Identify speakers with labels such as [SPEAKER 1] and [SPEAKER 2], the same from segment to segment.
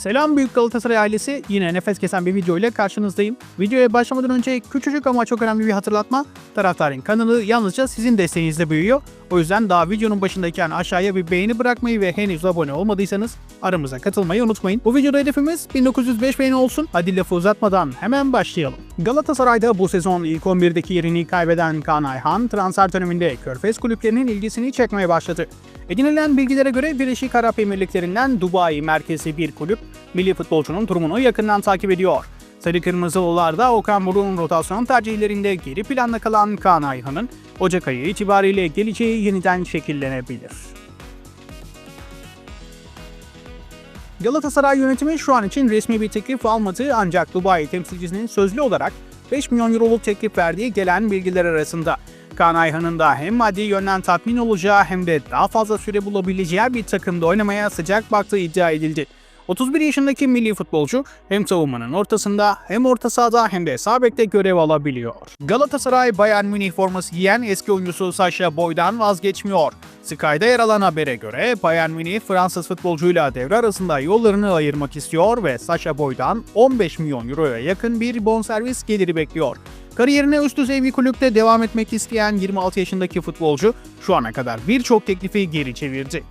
[SPEAKER 1] Selam büyük Galatasaray ailesi. Yine nefes kesen bir video ile karşınızdayım. Videoya başlamadan önce küçücük ama çok önemli bir hatırlatma. Taraftarın kanalı yalnızca sizin desteğinizle büyüyor. O yüzden daha videonun başındayken aşağıya bir beğeni bırakmayı ve henüz abone olmadıysanız aramıza katılmayı unutmayın. Bu videoda hedefimiz 1905 beğeni olsun. Hadi lafı uzatmadan hemen başlayalım. Galatasaray'da bu sezon ilk 11'deki yerini kaybeden Kaan Ayhan transfer döneminde Körfez kulüplerinin ilgisini çekmeye başladı. Edinilen bilgilere göre Birleşik Arap Emirlikleri'nden Dubai merkezli bir kulüp milli futbolcunun durumunu yakından takip ediyor. Sarı Kırmızılılar da Okan Buruk'un rotasyon tercihlerinde geri planda kalan Kaan Ayhan'ın Ocak ayı itibariyle geleceği yeniden şekillenebilir. Galatasaray yönetimi şu an için resmi bir teklif almadı ancak Dubai temsilcisinin sözlü olarak 5 milyon euroluk teklif verdiği gelen bilgiler arasında. Kaan Ayhan'ın da hem maddi yönden tatmin olacağı hem de daha fazla süre bulabileceği bir takımda oynamaya sıcak baktığı iddia edildi. 31 yaşındaki milli futbolcu hem savunmanın ortasında hem orta sahada hem de sağ görev alabiliyor. Galatasaray Bayern Münih forması giyen eski oyuncusu Sasha Boy'dan vazgeçmiyor. Sky'da yer alan habere göre Bayern Münih Fransız futbolcuyla devre arasında yollarını ayırmak istiyor ve Sasha Boy'dan 15 milyon euroya yakın bir bonservis geliri bekliyor. Kariyerine üst düzey bir kulüpte devam etmek isteyen 26 yaşındaki futbolcu şu ana kadar birçok teklifi geri çevirdi.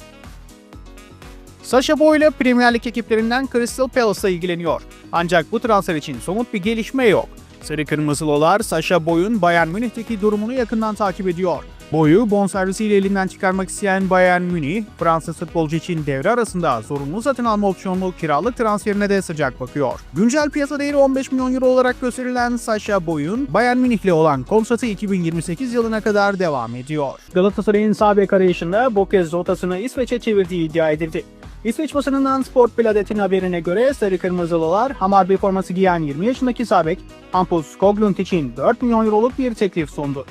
[SPEAKER 1] Sasha Boy ile Premier Lig ekiplerinden Crystal Palace'la ilgileniyor. Ancak bu transfer için somut bir gelişme yok. Sarı Kırmızılılar Sasha Boy'un Bayern Münih'teki durumunu yakından takip ediyor. Boyu bonservisiyle elinden çıkarmak isteyen Bayern Münih, Fransız futbolcu için devre arasında zorunlu satın alma opsiyonlu kiralık transferine de sıcak bakıyor. Güncel piyasa değeri 15 milyon euro olarak gösterilen Sasha Boy'un Bayern Münih'le olan kontratı 2028 yılına kadar devam ediyor. Galatasaray'ın sağ bek arayışında bu kez rotasını İsveç'e çevirdiği iddia edildi. İsveç basınından Sport Biladet'in haberine göre Sarı Kırmızılılar Hamarby forması giyen 20 yaşındaki sabek Hampus Skoglund için 4 milyon euroluk bir teklif sundu.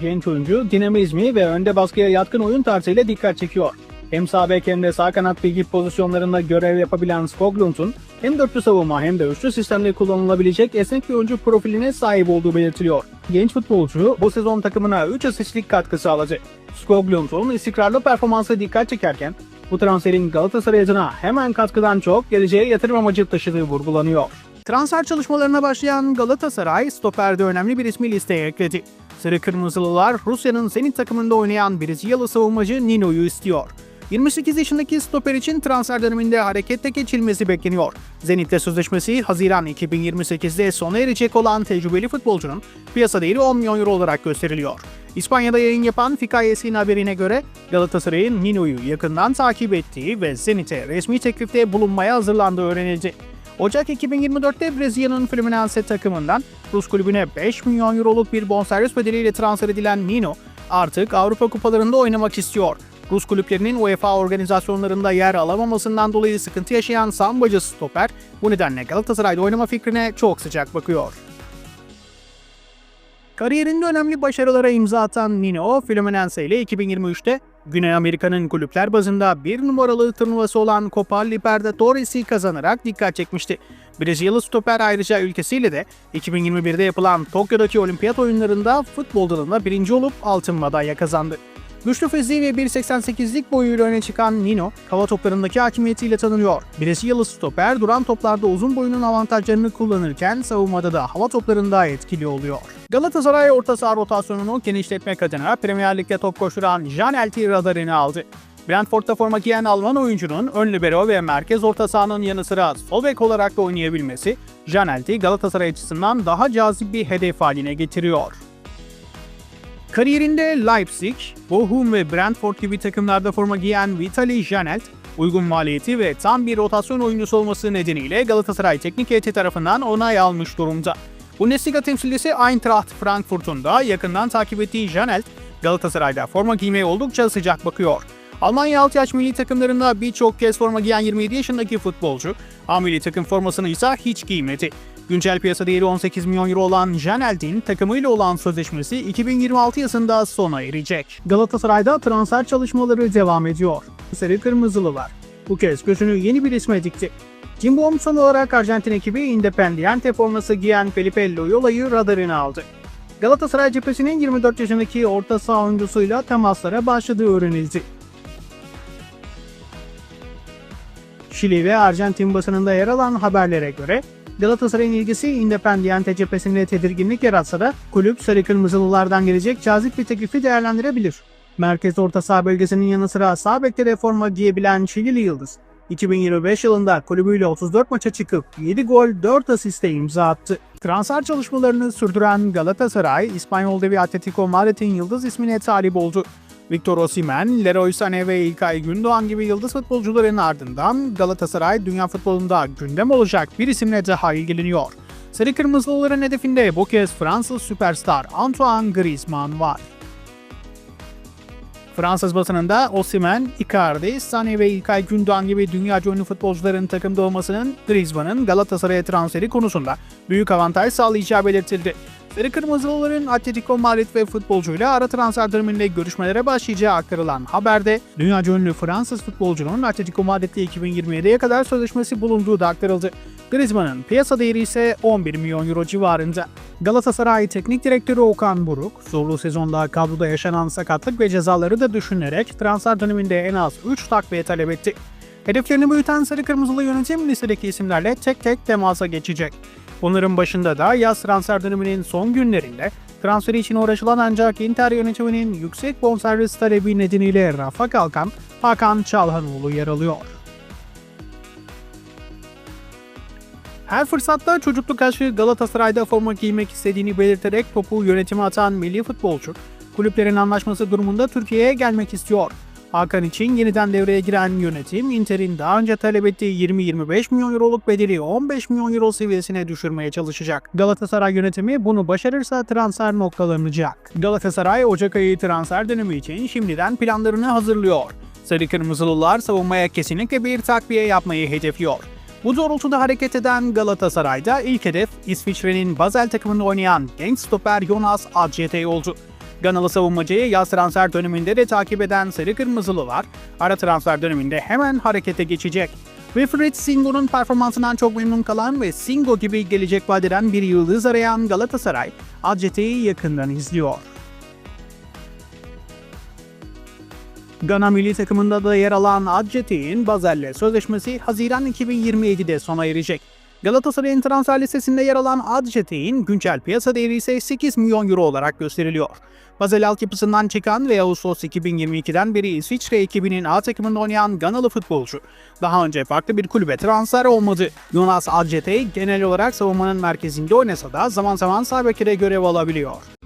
[SPEAKER 1] Genç oyuncu dinamizmi ve önde baskıya yatkın oyun tarzıyla dikkat çekiyor. Hem sağ bek hem de sağ kanat bilgi pozisyonlarında görev yapabilen Skoglund'un hem dörtlü savunma hem de üçlü sistemde kullanılabilecek esnek bir oyuncu profiline sahip olduğu belirtiliyor. Genç futbolcu bu sezon takımına 3 asistlik katkı sağladı. Skoglund'un istikrarlı performansı dikkat çekerken bu transferin Galatasaray adına hemen katkıdan çok geleceğe yatırım amacı taşıdığı vurgulanıyor. Transfer çalışmalarına başlayan Galatasaray stoperde önemli bir ismi listeye ekledi. Sarı Kırmızılılar Rusya'nın Zenit takımında oynayan Brezilyalı savunmacı Nino'yu istiyor. 28 yaşındaki stoper için transfer döneminde harekete geçilmesi bekleniyor. Zenit'te sözleşmesi Haziran 2028'de sona erecek olan tecrübeli futbolcunun piyasa değeri 10 milyon euro olarak gösteriliyor. İspanya'da yayın yapan Fikayes'in haberine göre Galatasaray'ın Nino'yu yakından takip ettiği ve Zenit'e resmi teklifte bulunmaya hazırlandığı öğrenildi. Ocak 2024'te Brezilya'nın Fluminense takımından Rus kulübüne 5 milyon euroluk bir bonservis bedeliyle transfer edilen Nino artık Avrupa kupalarında oynamak istiyor. Rus kulüplerinin UEFA organizasyonlarında yer alamamasından dolayı sıkıntı yaşayan sambacı stoper bu nedenle Galatasaray'da oynama fikrine çok sıcak bakıyor. Kariyerinde önemli başarılara imza atan Nino, Fluminense ile 2023'te Güney Amerika'nın kulüpler bazında bir numaralı turnuvası olan Copa Libertadores'i kazanarak dikkat çekmişti. Brezilyalı stoper ayrıca ülkesiyle de 2021'de yapılan Tokyo'daki olimpiyat oyunlarında futbol dalında birinci olup altın madalya kazandı. Güçlü fiziği ve 1.88'lik boyuyla öne çıkan Nino, hava toplarındaki hakimiyetiyle tanınıyor. Brezilyalı stoper duran toplarda uzun boyunun avantajlarını kullanırken savunmada da hava toplarında etkili oluyor. Galatasaray orta saha rotasyonunu genişletmek adına Premier Lig'de top koşturan Jan Elti radarını aldı. Brentford'da forma giyen Alman oyuncunun ön libero ve merkez orta sahanın yanı sıra sol bek olarak da oynayabilmesi, Jan Elti Galatasaray açısından daha cazip bir hedef haline getiriyor. Kariyerinde Leipzig, Bochum ve Brentford gibi takımlarda forma giyen Vitali Janelt, uygun maliyeti ve tam bir rotasyon oyuncusu olması nedeniyle Galatasaray teknik heyeti tarafından onay almış durumda. Bundesliga temsilcisi Eintracht Frankfurt'un da yakından takip ettiği Janelt, Galatasaray'da forma giymeye oldukça sıcak bakıyor. Almanya alt yaş milli takımlarında birçok kez forma giyen 27 yaşındaki futbolcu, A milli takım formasını ise hiç giymedi. Güncel piyasa değeri 18 milyon euro olan Janeldin takımıyla olan sözleşmesi 2026 yılında sona erecek. Galatasaray'da transfer çalışmaları devam ediyor. Sarı Kırmızılılar bu kez gözünü yeni bir isme dikti. Cimbom son olarak Arjantin ekibi Independiente forması giyen Felipe Loyola'yı radarına aldı. Galatasaray cephesinin 24 yaşındaki orta saha oyuncusuyla temaslara başladığı öğrenildi. Şili ve Arjantin basınında yer alan haberlere göre Galatasaray'ın ilgisi Independiente cephesinde tedirginlik yaratsa da kulüp sarı kırmızılılardan gelecek cazip bir teklifi değerlendirebilir. Merkez orta saha bölgesinin yanı sıra sağ bekte de forma giyebilen Şilili Yıldız, 2025 yılında kulübüyle 34 maça çıkıp 7 gol 4 asiste imza attı. Transfer çalışmalarını sürdüren Galatasaray, İspanyol devi Atletico Madrid'in Yıldız ismine talip oldu. Victor Osimhen, Leroy Sané ve İlkay Gündoğan gibi yıldız futbolcuların ardından Galatasaray dünya futbolunda gündem olacak bir isimle daha ilgileniyor. Sarı Kırmızılıların hedefinde bu kez Fransız süperstar Antoine Griezmann var. Fransız basınında Osimhen, Icardi, Sané ve İlkay Gündoğan gibi dünya ünlü futbolcuların takımda olmasının Griezmann'ın Galatasaray'a transferi konusunda büyük avantaj sağlayacağı belirtildi. Sarı Kırmızılıların Atletico Madrid ve futbolcuyla ara transfer döneminde görüşmelere başlayacağı aktarılan haberde dünya ünlü Fransız futbolcunun Atletico Madrid'de 2027'ye kadar sözleşmesi bulunduğu da aktarıldı. Griezmann'ın piyasa değeri ise 11 milyon euro civarında. Galatasaray Teknik Direktörü Okan Buruk, zorlu sezonda kadroda yaşanan sakatlık ve cezaları da düşünerek transfer döneminde en az 3 takviye talep etti. Hedeflerini büyüten Sarı Kırmızılı yönetim listedeki isimlerle tek tek temasa geçecek. Bunların başında da yaz transfer döneminin son günlerinde transferi için uğraşılan ancak Inter yönetiminin yüksek bonservis talebi nedeniyle rafa kalkan Hakan Çalhanoğlu yer alıyor. Her fırsatta çocukluk aşkı Galatasaray'da forma giymek istediğini belirterek topu yönetime atan milli futbolcu, kulüplerin anlaşması durumunda Türkiye'ye gelmek istiyor. Hakan için yeniden devreye giren yönetim, Inter'in daha önce talep ettiği 20-25 milyon euroluk bedeli 15 milyon euro seviyesine düşürmeye çalışacak. Galatasaray yönetimi bunu başarırsa transfer noktalanacak. Galatasaray Ocak ayı transfer dönemi için şimdiden planlarını hazırlıyor. Sarı Kırmızılılar savunmaya kesinlikle bir takviye yapmayı hedefliyor. Bu doğrultuda hareket eden Galatasaray'da ilk hedef İsviçre'nin Basel takımında oynayan genç stoper Jonas Adjetey oldu. Ganalı savunmacıyı yaz transfer döneminde de takip eden Sarı Kırmızılılar, ara transfer döneminde hemen harekete geçecek. Wilfried Singo'nun performansından çok memnun kalan ve Singo gibi gelecek vadeden bir yıldız arayan Galatasaray, Adjetey'i yakından izliyor. Gana milli takımında da yer alan Adjetey'in Basel'le sözleşmesi Haziran 2027'de sona erecek. Galatasaray'ın transfer listesinde yer alan Adjetey'in güncel piyasa değeri ise 8 milyon euro olarak gösteriliyor. Basel altyapısından çıkan ve Ağustos 2022'den beri İsviçre ekibinin A takımında oynayan Ganalı futbolcu. Daha önce farklı bir kulübe transfer olmadı. Jonas Adjetey genel olarak savunmanın merkezinde oynasa da zaman zaman sağ görev alabiliyor.